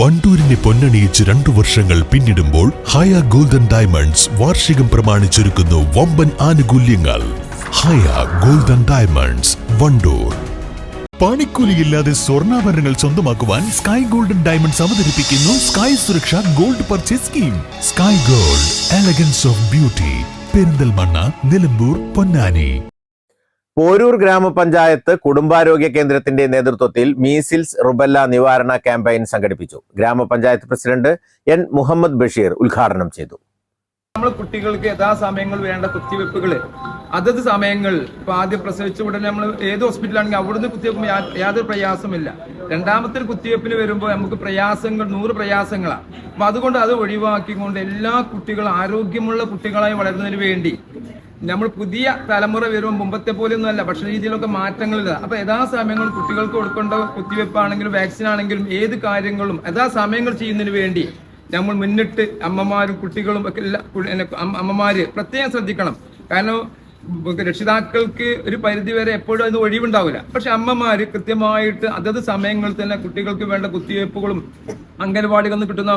വണ്ടൂരിനെ പൊന്നണിയിച്ച് രണ്ടു വർഷങ്ങൾ പിന്നിടുമ്പോൾ ഹയ ഗോൾഡൻ ഡയമണ്ട്സ് വാർഷികം പ്രമാണിച്ചൊരുക്കുന്നു വമ്പൻ ആനുകൂല്യങ്ങൾ. Haya golden diamonds Wandoor. പണിക്കൂലിയില്ലാതെ സ്വർണാഭരണങ്ങൾ സ്വന്തമാക്കുവാൻ സ്കൈ ഗോൾഡൻ ഡയമണ്ട്സ് അവതരിപ്പിക്കുന്നു Sky Suraksha gold purchase scheme. Sky gold elegance of beauty Perinthalmanna Nilambur Ponnani. Poroor ഗ്രാമപഞ്ചായത്ത് കുടുംബാരോഗ്യ കേന്ദ്രത്തിന്റെ നേതൃത്വത്തിൽ മീസിൽസ് റുബല്ല നിവാരണ ക്യാമ്പയിൻ സംഘടിപ്പിച്ചു. ഗ്രാമപഞ്ചായത്ത് പ്രസിഡന്റ് എൻ മുഹമ്മദ് ബഷീർ ഉദ്ഘാടനം ചെയ്തു. നമ്മൾ കുട്ടികൾക്ക് യഥാസമയങ്ങൾ വേണ്ട കുത്തിവെപ്പുകൾ അതത് സമയങ്ങൾ ഇപ്പൊ ആദ്യം പ്രസവിച്ച ഉടനെ നമ്മൾ ഏത് ഹോസ്പിറ്റലാണെങ്കിൽ അവിടുന്ന് കുത്തിവെപ്പ് യാതൊരു പ്രയാസമില്ല രണ്ടാമത്തെ കുത്തിവെപ്പിന് വരുമ്പോൾ നമുക്ക് പ്രയാസങ്ങൾ നൂറ് പ്രയാസങ്ങളാണ് അപ്പൊ അതുകൊണ്ട് അത് ഒഴിവാക്കിക്കൊണ്ട് എല്ലാ കുട്ടികളും ആരോഗ്യമുള്ള കുട്ടികളായി വളരുന്നതിന് വേണ്ടി നമ്മൾ പുതിയ തലമുറ വരുമ്പോൾ മുമ്പത്തെ പോലെയൊന്നും അല്ല ഭക്ഷണ രീതിയിലൊക്കെ മാറ്റങ്ങളില്ല. അപ്പൊ യഥാസമയങ്ങൾ കുട്ടികൾക്ക് കൊടുക്കേണ്ട കുത്തിവെപ്പാണെങ്കിലും വാക്സിൻ ആണെങ്കിലും ഏത് കാര്യങ്ങളും യഥാസമയങ്ങൾ ചെയ്യുന്നതിന് വേണ്ടി നമ്മൾ മുന്നിട്ട് അമ്മമാരും കുട്ടികളും ഒക്കെ എല്ലാ അമ്മമാര് പ്രത്യേകം ശ്രദ്ധിക്കണം. കാരണം രക്ഷിതാക്കൾക്ക് ഒരു പരിധി വരെ എപ്പോഴും അത് ഒഴിവുണ്ടാവില്ല. പക്ഷെ അമ്മമാര് കൃത്യമായിട്ട് അതത് സമയങ്ങളിൽ തന്നെ കുട്ടികൾക്ക് വേണ്ട കുത്തിവയ്പ്പുകളും അംഗൻവാടികളിൽ നിന്ന് കിട്ടുന്ന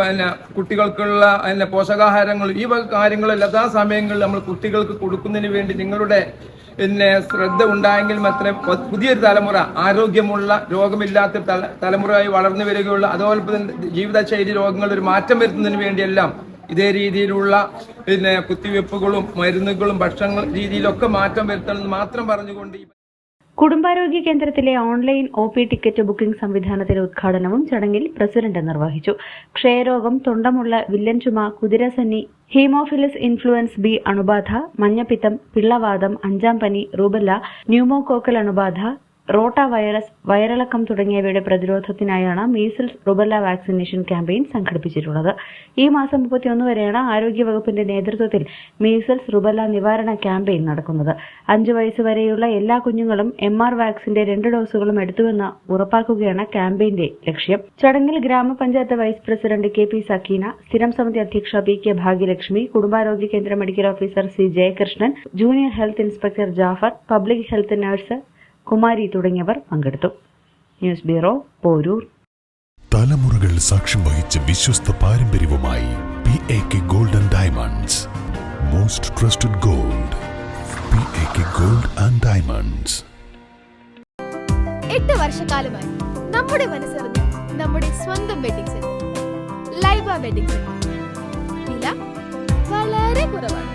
പിന്നെ കുട്ടികൾക്കുള്ള പിന്നെ പോഷകാഹാരങ്ങൾ ഈ വക കാര്യങ്ങൾ എല്ലാ സമയങ്ങളിൽ നമ്മൾ കുട്ടികൾക്ക് കൊടുക്കുന്നതിന് വേണ്ടി നിങ്ങളുടെ പിന്നെ ശ്രദ്ധ ഉണ്ടായെങ്കിൽ മാത്രമേ പുതിയൊരു തലമുറ ആരോഗ്യമുള്ള രോഗമില്ലാത്ത തല- തലമുറയായി വളർന്നു വരികയുള്ളൂ. തന്നെ ജീവിതശൈലി രോഗങ്ങളിൽ ഒരു മാറ്റം വരുത്തുന്നതിന് വേണ്ടിയെല്ലാം ഇതേ രീതിയിലുള്ള പിന്നെ കുത്തിവെപ്പുകളും മരുന്നുകളും ഭക്ഷണ രീതിയിലൊക്കെ മാറ്റം വരുത്തണമെന്ന് മാത്രം പറഞ്ഞുകൊണ്ട് കുടുംബാരോഗ്യ കേന്ദ്രത്തിലെ online O P ticket booking സംവിധാനത്തിന്റെ ഉദ്ഘാടനവും ചടങ്ങിൽ പ്രസിഡന്റ് നിർവഹിച്ചു. ക്ഷയരോഗം തൊണ്ടമുള്ള വില്ലൻ ചുമ കുതിരസന്നി ഹീമോഫിലിസ് ഇൻഫ്ലുവൻസ് ബി അണുബാധ മഞ്ഞപ്പിത്തം പിള്ളവാദം അഞ്ചാം പനി റൂബല്ല ന്യൂമോകോക്കൽ അണുബാധ റോട്ട വൈറസ് വയറിളക്കം തുടങ്ങിയവയുടെ പ്രതിരോധത്തിനായാണ് മീസിൽസ് റുബല്ല വാക്സിനേഷൻ ക്യാമ്പയിൻ സംഘടിപ്പിച്ചിട്ടുള്ളത്. ഈ മാസം മുപ്പത്തിയൊന്ന് വരെയാണ് ആരോഗ്യവകുപ്പിന്റെ നേതൃത്വത്തിൽ മീസിൽസ് റുബല്ല നിവാരണ ക്യാമ്പയിൻ നടക്കുന്നത്. അഞ്ചു വയസ്സ് വരെയുള്ള എല്ലാ കുഞ്ഞുങ്ങളും എം ആർ വാക്സിന്റെ രണ്ട് ഡോസുകളും എടുത്തുവെന്ന് ഉറപ്പാക്കുകയാണ് ക്യാമ്പയിന്റെ ലക്ഷ്യം. ചടങ്ങിൽ ഗ്രാമപഞ്ചായത്ത് vice president K P Sakkeena സ്ഥിരം സമിതി അധ്യക്ഷ പി കെ ഭാഗ്യലക്ഷ്മി കുടുംബാരോഗ്യ കേന്ദ്ര medical officer C Jayakrishnan junior health inspector Jafar public health nurse Kumari തുടങ്ങിയവർ പങ്കെടുത്തു. News bureau Poroor. തലമുറകൾ സാക്ഷ്യം വഹിച്ച വിശ്വസ്ത പാരമ്പര്യവുമായി P A K golden diamonds most trusted gold P A K gold and diamonds എട്ട് വർഷക്കാലമായി നമ്മുടെ മനസ്സറിഞ്ഞ് നമ്മുടെ സ്വന്തം wedding centre Laiba wedding centre വില വളരെ കുറവാണ്.